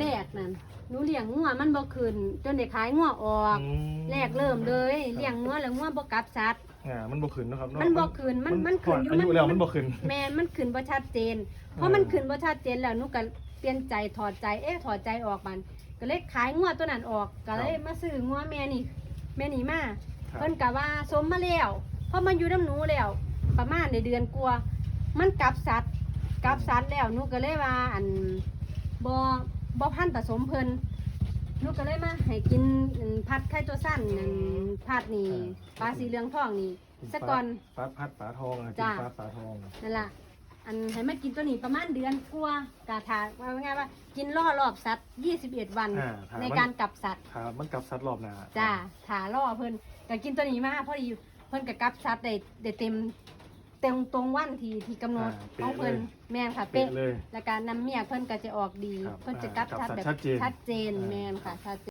แรกๆนั่นหนูเลี้ยงงัวมันบ่ขึ้นจนได้ขายงัวออก อืมแรกเริ่มเลยเลี้ยงงัวแล้วงัวบ่กลับสัตว์ อ่ามันบ่ขึ้นเนาะครับเาะมันบ่ขึ้นมันมันขึ้นอยู่อายุมัน แล้วมันบ่ขึ้น แม่นมันขึ้นบ่ชัดเจน เพราะมันขึ้นบ่ชัดเจนแล้วหนูก็เปลี่ยนใจถอดใจเอ๊ะถอดใจออกมัน ก็เลยขายงัวตัวนั้นออกก็เลยมาซื้องัวแม่นี่แม่นี่มาครับ เพิ่นก็ว่าสมมาแล้วพอมาอยู่น้ำหนูแล้ว ประมาณในเดือนกว่ามันกลับสัตว์กลับสัตว์แล้วหนูก็เลยว่าอันบ่ บ่พันธุ์ผสมเพิ่นหนูก็เลยมาให้กินอันพัดไข่ตัวสั้นนั่นพัดนี่ปลาสีเหลืองทองนี่สะก่อนฟ้าพัดฝาทองอะกินจ้ะฟ้าฝาทองนั่นล่ะอันให้มากินตัวนี้ประมาณเดือนกว่ากาถาว่าง่ายๆว่า กินล่อรอบสัตว์21 วันอ่าถามในมันการกลับสัตว์ครับมันกลับซัดรอบหน้าจ้าถาล่อเพิ่นก็กินตัวนี้มาพอดีเพิ่นก็กลับสัตว์ได้ได้เต็ม เต็มตรงวันที่ที่กำหนดของเพิ่นแม่นค่ะเป๊ะเป๊ะเลยแล้วการนำเมียเพิ่นก็จะออกดี ครับเพิ่นจะกลับอ่าสัตว์แบบกลับสัตว์ชัดเจนชัดเจนอ่า แม่นค่ะชัดเจน